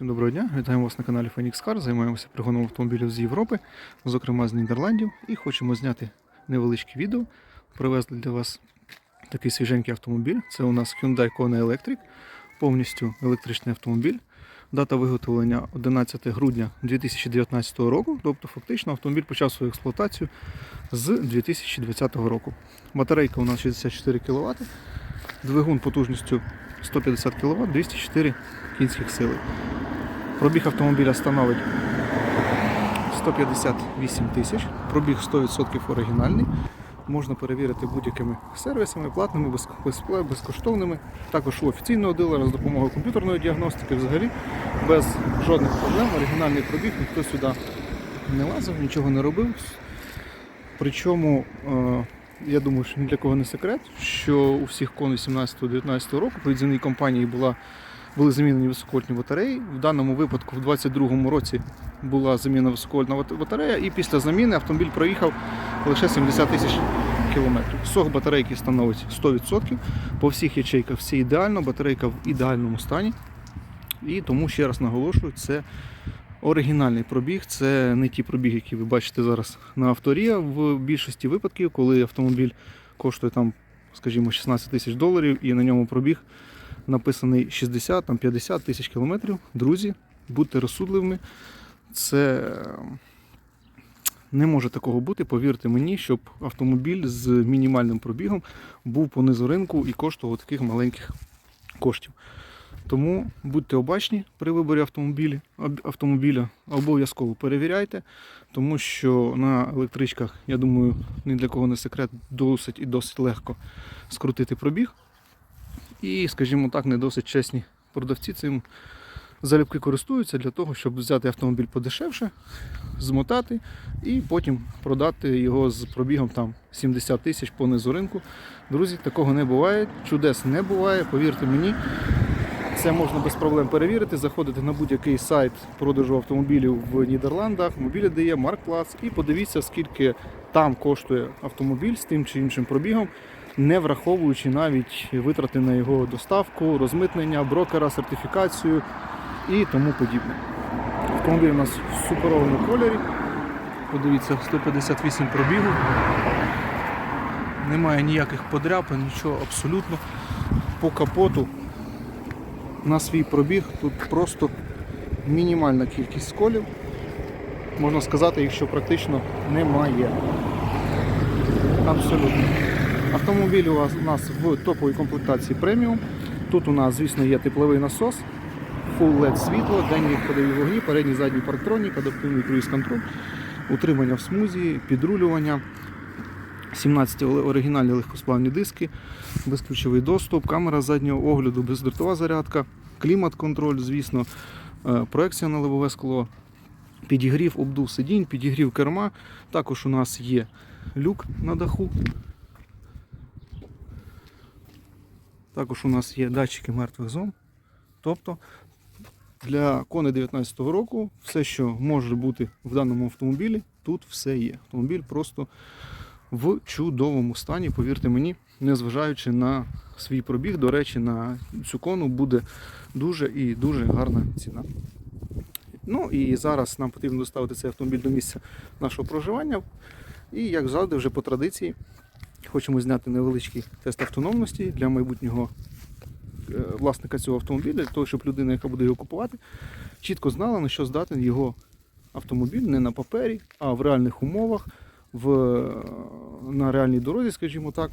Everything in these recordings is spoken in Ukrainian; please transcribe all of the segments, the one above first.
Всім доброго дня, вітаємо вас на каналі Phoenix Car. Займаємося пригоном автомобілів з Європи, зокрема з Нідерландів, і хочемо зняти невеличке відео. Привезли для вас такий свіженький автомобіль. Це у нас Hyundai Kona Electric, повністю електричний автомобіль. Дата виготовлення 11 грудня 2019 року, тобто фактично автомобіль почав свою експлуатацію з 2020 року. Батарейка у нас 64 кВт, двигун потужністю 150 кВт, 204 кінських сили. Пробіг автомобіля становить 158 тисяч, пробіг 100% оригінальний. Можна перевірити будь-якими сервісами, платними, без- без- безкоштовними. Також у офіційного дилера з допомогою комп'ютерної діагностики, взагалі без жодних проблем. Оригінальний пробіг, ніхто сюди не лазив, нічого не робив. Причому, е, я думаю, що ні для кого не секрет, що у всіх кон 18-19 року при відзивній компанії була були замінені високовольтні батареї. В даному випадку, в 2022 році, була заміна високовольтна батарея, і після заміни автомобіль проїхав лише 70 тисяч кілометрів. Сок батарейки становить 100%. По всіх ячейках все ідеально, батарейка в ідеальному стані. І тому ще раз наголошую, це оригінальний пробіг, це не ті пробіги, які ви бачите зараз на авторія в більшості випадків, коли автомобіль коштує там, скажімо, 16 тисяч доларів і на ньому пробіг написаний 60 там 50 тисяч кілометрів. Друзі, будьте розсудливими. Це не може такого бути, повірте мені, щоб автомобіль з мінімальним пробігом був понизу ринку і коштував таких маленьких коштів. Тому будьте обачні при виборі автомобілі, автомобіля, обов'язково перевіряйте, тому що на електричках, я думаю, ні для кого не секрет, досить і досить легко скрутити пробіг. І, скажімо так, не досить чесні продавці цим залюбки користуються для того, щоб взяти автомобіль подешевше, змотати і потім продати його з пробігом там 70 тисяч по низу ринку. Друзі, такого не буває, чудес не буває, повірте мені. Це можна без проблем перевірити, заходити на будь-який сайт продажу автомобілів в Нідерландах, мобілі дає Маркплац і подивіться, скільки там коштує автомобіль з тим чи іншим пробігом, не враховуючи навіть витрати на його доставку, розмитнення, брокера, сертифікацію і тому подібне. Автомобіль у нас в суперовому кольорі. Подивіться, 158 пробігу. Немає ніяких подряпин, нічого абсолютно. По капоту на свій пробіг тут просто мінімальна кількість сколів. Можна сказати, якщо практично немає. Абсолютно. Автомобіль у у нас в топовій комплектації преміум. Тут у нас, звісно, є тепловий насос, Full LED світло, денні ходові вогні, передній задній парктронік, адаптивний круїз контроль, утримання в смузі, підрулювання. 17 оле- оригінальні легкосплавні диски, безключовий доступ, камера заднього огляду, бездротова зарядка, клімат-контроль, звісно, е, проекція на лобове скло, підігрів обдув сидінь, підігрів керма. Також у нас є люк на даху. Також у нас є датчики мертвих зон. Тобто для кони 19-го року все, що може бути в даному автомобілі, тут все є. Автомобіль просто в чудовому стані, повірте мені, незважаючи на свій пробіг. До речі, на цю кону буде дуже і дуже гарна ціна. Ну і зараз нам потрібно доставити цей автомобіль до місця нашого проживання. І, як завжди, вже по традиції, хочемо зняти невеличкий тест автономності для майбутнього е, власника цього автомобіля, для того, щоб людина, яка буде його купувати, чітко знала, на що здатен його автомобіль не на папері, а в реальних умовах, в, на реальній дорозі, скажімо так.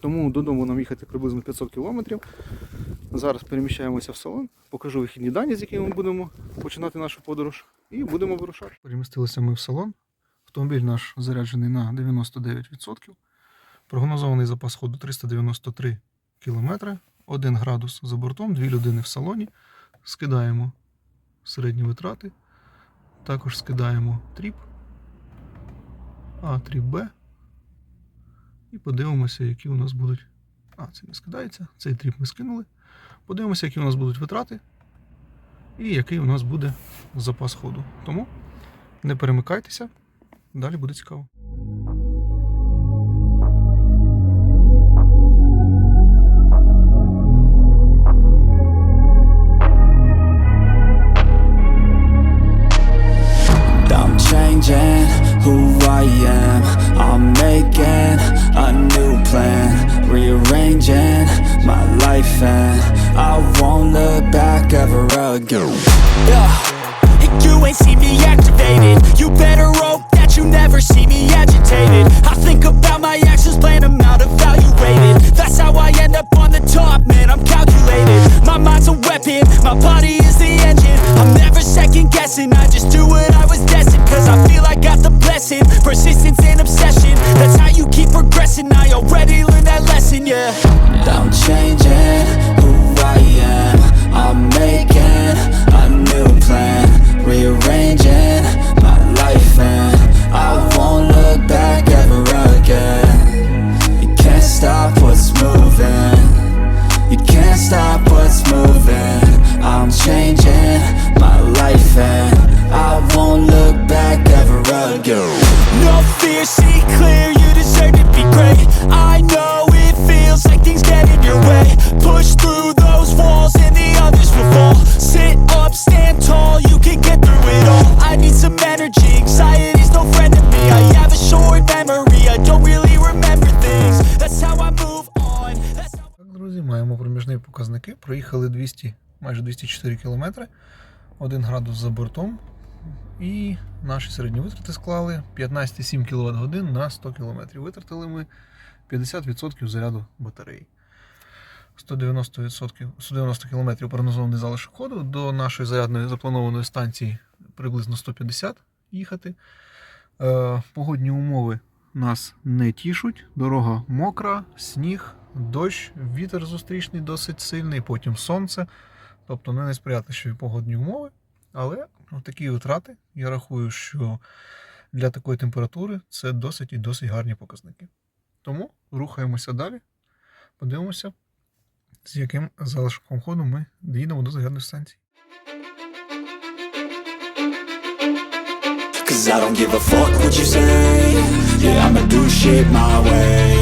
Тому додому нам їхати приблизно 500 кілометрів. Зараз переміщаємося в салон, покажу вихідні дані, з якими ми будемо починати нашу подорож, і будемо вирушати. Перемістилися ми в салон. Автомобіль наш заряджений на 99%. Прогнозований запас ходу 393 км. 1 градус за бортом, 2 людини в салоні. Скидаємо середні витрати. Також скидаємо тріп А, тріп Б. І подивимося, які у нас будуть. А, це не скидається. Цей тріп ми скинули. Подивимося, які у нас будуть витрати і який у нас буде запас ходу. Тому не перемикайтеся, далі буде цікаво. My body is the engine. I'm never second guessing, I just do what I was destined. Cause I feel I got the blessing, persistence and obsession. That's how you keep progressing. I already learned that lesson, yeah. Проміжні показники. Проїхали 200, майже 204 кілометри, 1 градус за бортом. І наші середні витрати склали 15,7 кВт на 100 км. Витратили ми 50% заряду батареї. 190%, 190 км прогнозований залишок ходу. До нашої зарядної запланованої станції приблизно 150 їхати. Е, погодні умови нас не тішуть. Дорога мокра, сніг, дощ, вітер зустрічний досить сильний, потім сонце. Тобто не несприятливі погодні умови. Але ну, такі витрати, я рахую, що для такої температури це досить і досить гарні показники. Тому рухаємося далі, подивимося, з яким залишком ходу ми доїдемо до зарядної станції. Cause I don't give a fuck what you say Yeah, I'ma do shit my way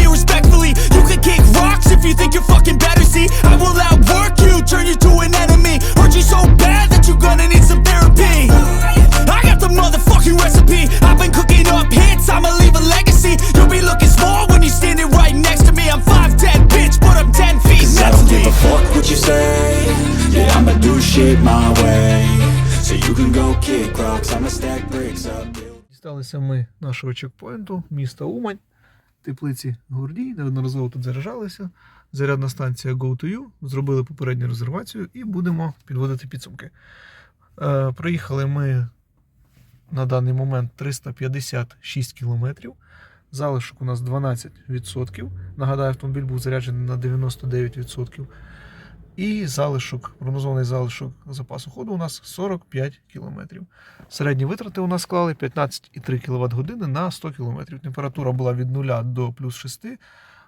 Дісталися ми нашого чекпоінту, міста Умань, теплиці Гурдій, неодноразово тут заряджалися. Зарядна станція Go2U, зробили попередню резервацію і будемо підводити підсумки. Е, проїхали ми на даний момент 356 кілометрів. Залишок у нас 12%. Нагадаю, автомобіль був заряджений на 99%. І залишок, прогнозований залишок запасу ходу у нас 45 км. Середні витрати у нас склали 15,3 кВт години на 100 км. Температура була від 0 до плюс 6.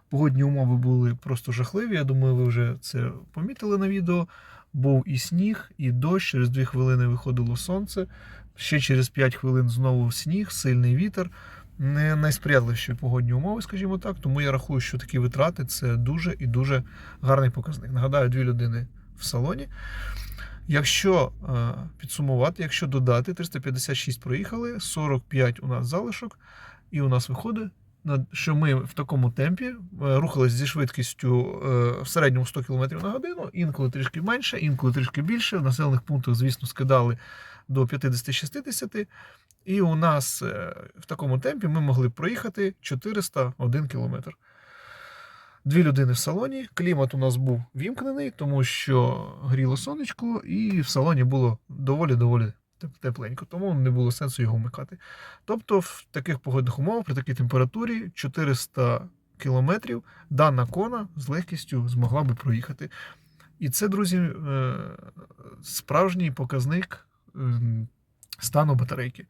Погодні умови були просто жахливі. Я думаю, ви вже це помітили на відео. Був і сніг, і дощ. Через 2 хвилини виходило сонце. Ще через 5 хвилин знову сніг, сильний вітер. Не найсприятливіші погодні умови, скажімо так. Тому я рахую, що такі витрати це дуже і дуже гарний показник. Нагадаю, дві людини в салоні. Якщо е, підсумувати, якщо додати 356 проїхали, 45 у нас залишок, і у нас виходить що ми в такому темпі е, рухались зі швидкістю е, в середньому 100 км на годину, інколи трішки менше, інколи трішки більше. В населених пунктах, звісно, скидали до 50-60. І у нас е, в такому темпі ми могли проїхати 401 кілометр. Дві людини в салоні. Клімат у нас був вімкнений, тому що гріло сонечко, і в салоні було доволі-доволі тепленько, тому не було сенсу його вмикати. Тобто, в таких погодних умовах, при такій температурі 400 кілометрів дана кона з легкістю змогла би проїхати. І це, друзі, е, справжній показник ем, стану батарейки.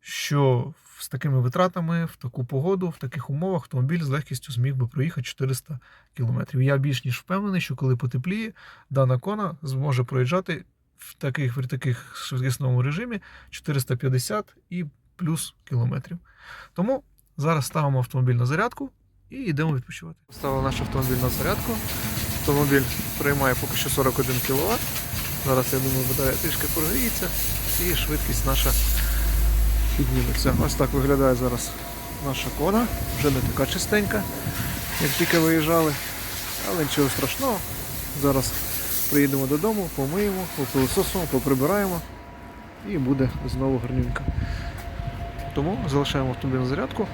Що з такими витратами, в таку погоду, в таких умовах автомобіль з легкістю зміг би проїхати 400 кілометрів. Я більш ніж впевнений, що коли потепліє, дана кона зможе проїжджати в таких, в таких швидкісному режимі 450 і плюс кілометрів. Тому зараз ставимо автомобіль на зарядку і йдемо відпочивати. Ставили наш автомобіль на зарядку. Автомобіль приймає поки що 41 кВт. Зараз, я думаю, батарея трішки прогріється і швидкість наша підніметься. Ось так виглядає зараз наша кона. Вже не така чистенька, як тільки виїжджали. Але нічого страшного. Зараз приїдемо додому, помиємо, попилососимо, поприбираємо і буде знову гарненько. Тому залишаємо автомобіль на зарядку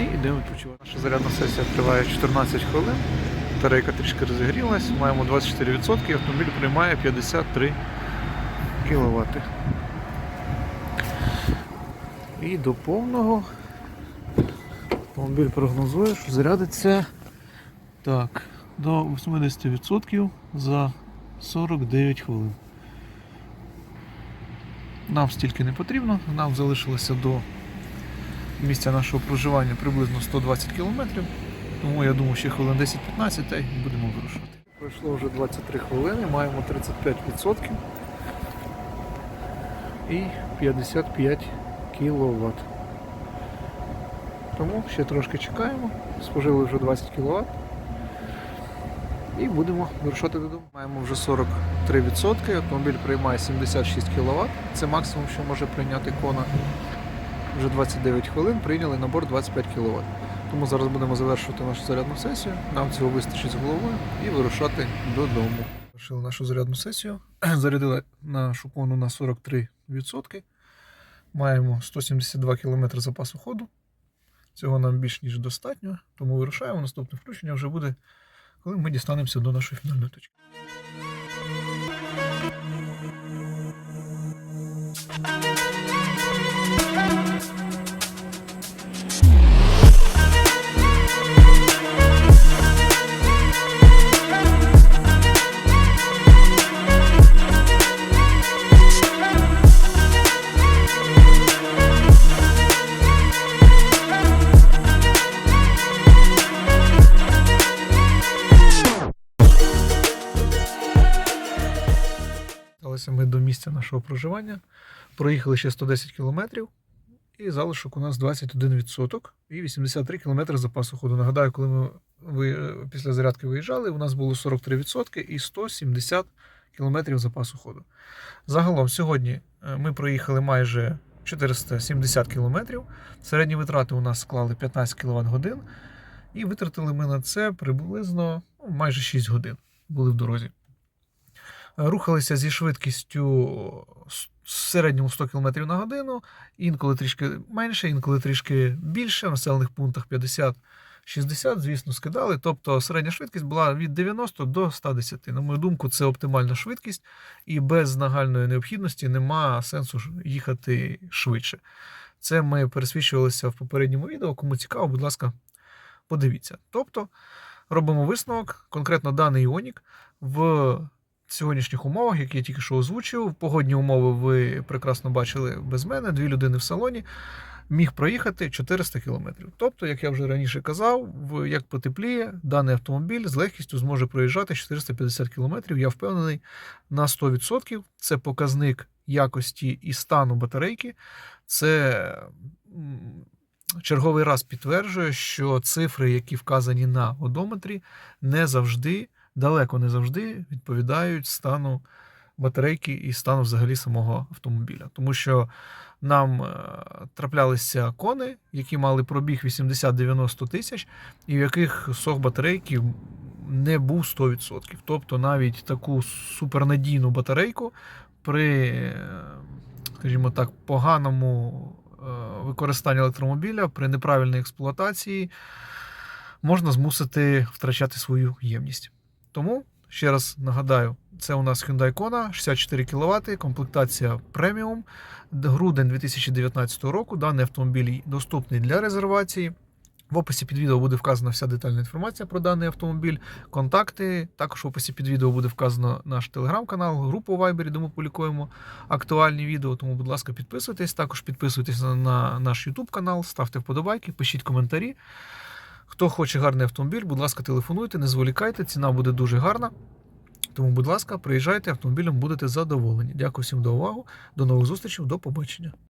і йдемо відпочивати. Наша зарядна сесія триває 14 хвилин. Батарейка трішки розігрілась, маємо 24%, автомобіль приймає 53 кВт. І до повного автомобіль прогнозує, що зарядиться так, до 80% за 49 хвилин. Нам стільки не потрібно, нам залишилося до місця нашого проживання приблизно 120 км, тому я думаю, ще хвилин 10-15 та й будемо вирушати. Пройшло вже 23 хвилини, маємо 35% і 55 кВт. Тому ще трошки чекаємо, спожили вже 20 кВт. І будемо вирушати додому. Маємо вже 43%, автомобіль приймає 76 кВт. Це максимум, що може прийняти кона. Вже 29 хвилин прийняли набор 25 кВт. Тому зараз будемо завершувати нашу зарядну сесію. Нам цього вистачить з головою і вирушати додому. Завершили нашу зарядну сесію. Зарядили нашу кону на 43%. Маємо 172 км запасу ходу. Цього нам більш ніж достатньо, тому вирушаємо. Наступне включення вже буде коли ми дістанемося до нашої фінальної точки. Дісталися нашого проживання. Проїхали ще 110 кілометрів, і залишок у нас 21% і 83 км запасу ходу. Нагадаю, коли ми ви, після зарядки виїжджали, у нас було 43% і 170 км запасу ходу. Загалом сьогодні е, ми проїхали майже 470 км. Середні витрати у нас склали 15 кВт годин, і витратили ми на це приблизно ну, майже 6 годин. Були в дорозі рухалися зі швидкістю в середньому 100 км на годину, інколи трішки менше, інколи трішки більше, в населених пунктах 50-60, звісно, скидали. Тобто середня швидкість була від 90 до 110. На мою думку, це оптимальна швидкість, і без нагальної необхідності нема сенсу їхати швидше. Це ми пересвідчувалися в попередньому відео. Кому цікаво, будь ласка, подивіться. Тобто робимо висновок, конкретно даний Іонік в сьогоднішніх умовах, які я тільки що озвучив. Погодні умови ви прекрасно бачили без мене, дві людини в салоні. Міг проїхати 400 км. Тобто, як я вже раніше казав, як потепліє, даний автомобіль з легкістю зможе проїжджати 450 км. Я впевнений на 100%. Це показник якості і стану батарейки. Це черговий раз підтверджує, що цифри, які вказані на одометрі, не завжди далеко не завжди відповідають стану батарейки і стан взагалі самого автомобіля. Тому що нам е, траплялися кони, які мали пробіг 80-90 тисяч, і в яких сок батарейки не був 100%. Тобто навіть таку супернадійну батарейку при, е, скажімо так, поганому е, використанні електромобіля, при неправильній експлуатації можна змусити втрачати свою ємність. Тому, ще раз нагадаю, це у нас Hyundai Kona 64 кВт, комплектація преміум, грудень 2019 року. Даний автомобіль доступний для резервації. В описі під відео буде вказана вся детальна інформація про даний автомобіль, контакти. Також в описі під відео буде вказано наш телеграм-канал, групу Viber, де ми публікуємо актуальні відео. Тому, будь ласка, підписуйтесь. Також підписуйтесь на, на наш YouTube канал, ставте вподобайки, пишіть коментарі. Хто хоче гарний автомобіль, будь ласка, телефонуйте, не зволікайте, ціна буде дуже гарна. Тому, будь ласка, приїжджайте, автомобілем будете задоволені. Дякую всім за увагу. До нових зустрічей, до побачення.